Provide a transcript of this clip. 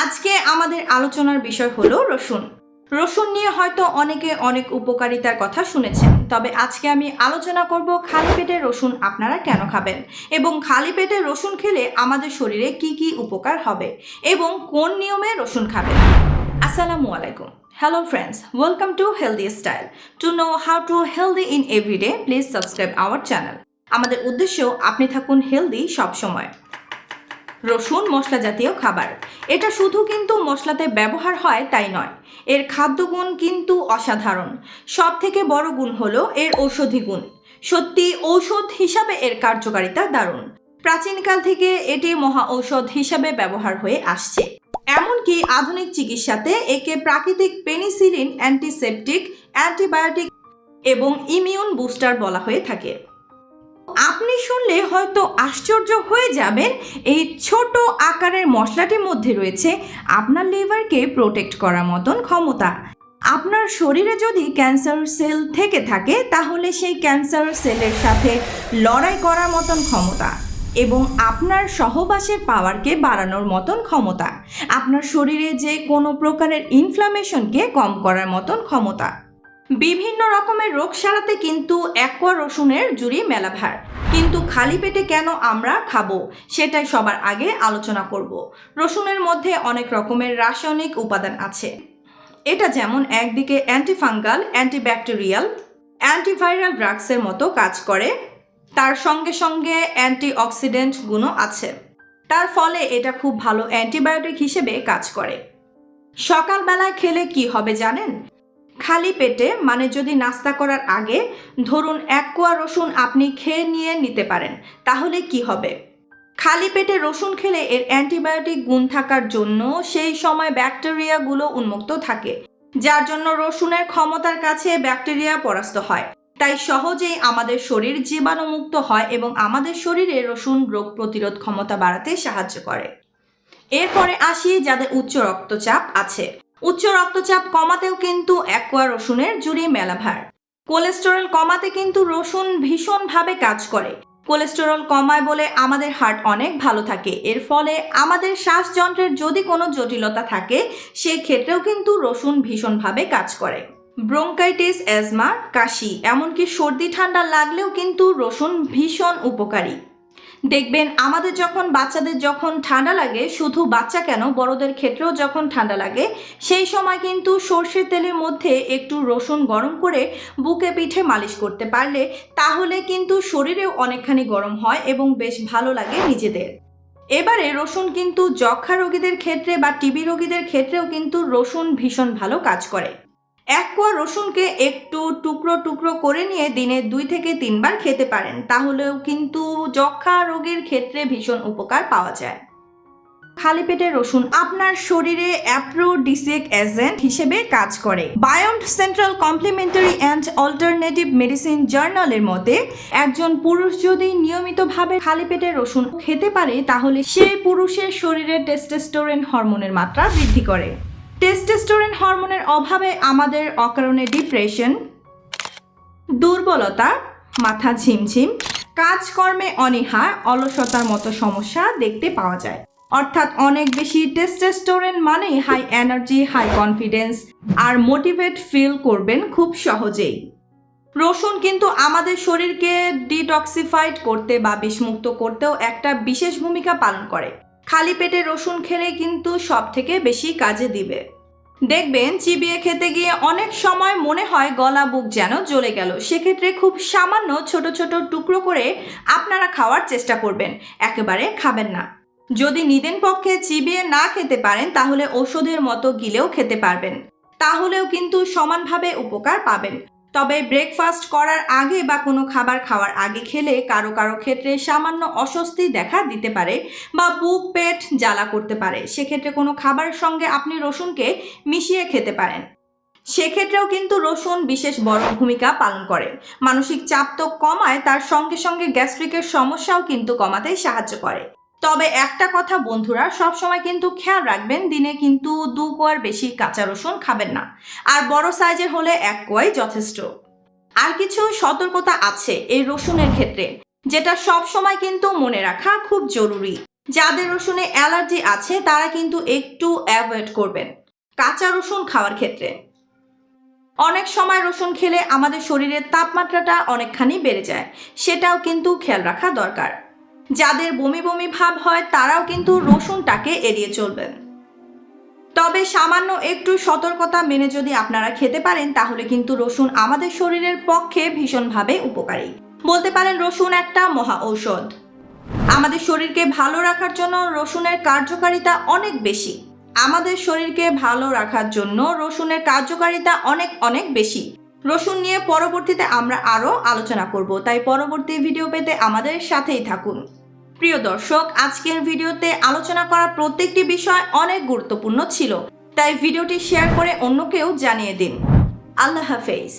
আজকে আমাদের আলোচনার বিষয় হলো রসুন। রসুন নিয়ে হয়তো অনেকে অনেক উপকারিতার কথা শুনেছেন, তবে আজকে আমি আলোচনা করব খালি পেটে রসুন আপনারা কেন খাবেন? এবং খালি পেটে রসুন খেলে আমাদের শরীরে কি কি উপকার হবে? এবং কোন নিয়মে রসুন খাবেন? আসসালামু আলাইকুম। Hello friends welcome to healthy style to know how to healthy in everyday please subscribe our channel আমাদের উদ্দেশ্য, আপনি থাকুন হেলদি সবসময়। রসুন মশলা জাতীয় খাবার। এটা শুধু কিন্তু মশলাতে ব্যবহার হয় তাই নয়। এর খাদ্যগুণ কিন্তু অসাধারণ। সব থেকে বড় গুণ হলো এর ঔষধি গুণ। সত্যি, ঔষধ হিসাবে এর কার্যকারিতা দারুণ। প্রাচীনকাল থেকে এটি মহা ঔষধ হিসাবে ব্যবহার হয়ে আসছে। এমনকি আধুনিক চিকিৎসাতে একে প্রাকৃতিক পেনিসিলিন, অ্যান্টিসেপটিক, অ্যান্টিবায়োটিক এবং ইমিউন বুস্টার বলা হয়ে থাকে। আপনি শুনলে হয়তো আশ্চর্য হয়ে যাবেন, এই ছোট আকারের মশলাটির মধ্যে রয়েছে আপনার লিভারকে প্রোটেক্ট করার মতন ক্ষমতা। আপনার শরীরে যদি ক্যান্সার সেল থেকে থাকে, তাহলে সেই ক্যান্সার সেলের সাথে লড়াই করার মতন ক্ষমতা এবং আপনার সহবাসের পাওয়ারকে বাড়ানোর মতন ক্ষমতা। আপনার শরীরে যে কোনো প্রকারের ইনফ্লামেশনকে কম করার মতন ক্ষমতা। বিভিন্ন রকমের রোগ সারাতে কিন্তু অ্যাকোয়া রসুনের জুড়ি মেলাভার। কিন্তু খালি পেটে কেন আমরা খাব? সেটাই সবার আগে আলোচনা করব। রসুনের মধ্যে অনেক রকমের রাসায়নিক উপাদান আছে। এটা যেমন একদিকে অ্যান্টিফাঙ্গাল, অ্যান্টিব্যাকটেরিয়াল, অ্যান্টিভাইরাল ড্রাগসের মতো কাজ করে। তার সঙ্গে সঙ্গে অ্যান্টিঅক্সিডেন্ট গুণও আছে। তার ফলে এটা খুব ভালো অ্যান্টিবায়োটিক হিসেবে কাজ করে। সকালবেলায় খেলে কি হবে জানেন? খালি পেটে মানে যদি নাস্তা করার আগে ধরুন এক কোয়া রসুন আপনি খেয়ে নিয়ে নিতে পারেন, তাহলে কি হবে? খালি পেটে রসুন খেলে এর অ্যান্টিবায়োটিক গুণ থাকার জন্য সেই সময় ব্যাকটেরিয়াগুলো উন্মুক্ত থাকে, যার জন্য রসুনের ক্ষমতার কাছে ব্যাকটেরিয়া পরাস্ত হয়। তাই সহজেই আমাদের শরীর জীবাণুমুক্ত হয় এবং আমাদের শরীরে রসুন রোগ প্রতিরোধ ক্ষমতা বাড়াতে সাহায্য করে। এরপরে আসি যাদের উচ্চ রক্তচাপ আছে। উচ্চ রক্তচাপ কমাতেও কিন্তু অ্যাকোয়া রসুনের জুড়ি মেলাভার। কোলেস্টেরল কমাতে কিন্তু রসুন ভীষণভাবে কাজ করে। কোলেস্টেরল কমায় বলে আমাদের হার্ট অনেক ভালো থাকে। এর ফলে আমাদের শ্বাসযন্ত্রের যদি কোনো জটিলতা থাকে, সেক্ষেত্রেও কিন্তু রসুন ভীষণভাবে কাজ করে। ব্রোঙ্কাইটিস, অ্যাজমা, কাশি, এমনকি সর্দি ঠান্ডা লাগলেও কিন্তু রসুন ভীষণ উপকারী। দেখবেন আমাদের যখন, বাচ্চাদের যখন ঠান্ডা লাগে, শুধু বাচ্চা কেন, বড়দের ক্ষেত্রেও যখন ঠান্ডা লাগে, সেই সময় কিন্তু সর্ষের তেলের মধ্যে একটু রসুন গরম করে বুকে পিঠে মালিশ করতে পারলে তাহলে কিন্তু শরীরেও অনেকখানি গরম হয় এবং বেশ ভালো লাগে নিজেদের। এবারে রসুন কিন্তু যক্ষা রোগীদের ক্ষেত্রে বা টিবি রোগীদের ক্ষেত্রেও কিন্তু রসুন ভীষণ ভালো কাজ করে। এক কোয়া রসুনকে একটু টুকরো টুকরো করে নিয়ে দিনে দুই থেকে তিনবার খেতে পারেন। তাহলেও কিন্তু যক্ষা রোগের ক্ষেত্রে ভীষণ উপকার পাওয়া যায়। খালি পেটে রসুন আপনার শরীরে অ্যাপ্রোডিসিক এজেন্ট হিসেবে কাজ করে। Beyond central complementary and alternative medicine জার্নালের মতে, একজন পুরুষ যদি নিয়মিতভাবে খালি পেটে রসুন খেতে পারে, তাহলে সেই পুরুষের শরীরে টেস্টোস্টেরন হরমোনের মাত্রা বৃদ্ধি করে। টেস্টোস্টেরন হরমোনের অভাবে আমাদের অকারণে ডিপ্রেশন দুর্বলতা, মাথা ঝিমঝিম, কাজকর্মে অনীহা, অলসতার মতো সমস্যা দেখতে পাওয়া যায়। অর্থাৎ অনেক বেশি টেস্টোস্টেরন মানেই হাই এনার্জি হাই কনফিডেন্স আর মোটিভেট ফিল করবেন খুব সহজেই। রসুন কিন্তু আমাদের শরীরকে ডিটক্সিফাইড করতে বা বিষমুক্ত করতেও একটা বিশেষ ভূমিকা পালন করে। খালি পেটে রসুন খেলে কিন্তু সব থেকে বেশি কাজে দিবে। দেখবেন চিবিয়ে খেতে গিয়ে অনেক সময় মনে হয় গলা বুক যেন জ্বলে গেল। সেক্ষেত্রে খুব সামান্য ছোট ছোট টুকরো করে আপনারা খাওয়ার চেষ্টা করবেন। একেবারে খাবেন না। যদি নিদেন পক্ষে চিবিয়ে না খেতে পারেন, তাহলে ওষুধের মতো গিলেও খেতে পারবেন। তাহলেও কিন্তু সমানভাবে উপকার পাবেন। তবে ব্রেকফাস্ট করার আগে বা কোনো খাবার খাওয়ার আগে খেলে কারও কারও ক্ষেত্রে সামান্য অস্বস্তি দেখা দিতে পারে বা বুক পেট জ্বালা করতে পারে। সেক্ষেত্রে কোনো খাবারের সঙ্গে আপনি রসুনকে মিশিয়ে খেতে পারেন। সেক্ষেত্রেও কিন্তু রসুন বিশেষ বড় ভূমিকা পালন করে। মানসিক চাপ তো কমায়, তার সঙ্গে সঙ্গে গ্যাস্ট্রিকের সমস্যাও কিন্তু কমাতে সাহায্য করে। তবে একটা কথা বন্ধুরা সব সময় কিন্তু খেয়াল রাখবেন, দিনে কিন্তু দু কোয়ার বেশি কাঁচা রসুন খাবেন না। আর বড় সাইজের হলে এক কোয়াই যথেষ্ট। আর কিছু সতর্কতা আছে এই রসুনের ক্ষেত্রে, যেটা সব সময় কিন্তু মনে রাখা খুব জরুরি। যাদের রসুনে অ্যালার্জি আছে, তারা কিন্তু একটু অ্যাভয়েড করবেন কাঁচা রসুন খাওয়ার ক্ষেত্রে। অনেক সময় রসুন খেলে আমাদের শরীরের তাপমাত্রাটা অনেকখানি বেড়ে যায়, সেটাও কিন্তু খেয়াল রাখা দরকার। যাদের বমি বমি ভাব হয়, তারাও কিন্তু রসুনটাকে এড়িয়ে চলবেন। তবে সামান্য একটু সতর্কতা মেনে যদি আপনারা খেতে পারেন, তাহলে কিন্তু রসুন আমাদের শরীরের পক্ষে ভীষণভাবে উপকারী। বলতে পারেন রসুন একটা মহা ঔষধ। আমাদের শরীরকে ভালো রাখার জন্য রসুনের কার্যকারিতা অনেক বেশি। আমাদের শরীরকে ভালো রাখার জন্য রসুনের কার্যকারিতা অনেক অনেক বেশি। রসুন নিয়ে পরবর্তীতে আমরা আরও আলোচনা করব, তাই পরবর্তী ভিডিও পেতে আমাদের সাথেই থাকুন। প্রিয় দর্শক, আজকের ভিডিওতে আলোচনা করা প্রত্যেকটি বিষয় অনেক গুরুত্বপূর্ণ ছিল। তাই ভিডিওটি শেয়ার করে অন্যকেও জানিয়ে দিন। আল্লাহ হাফেজ।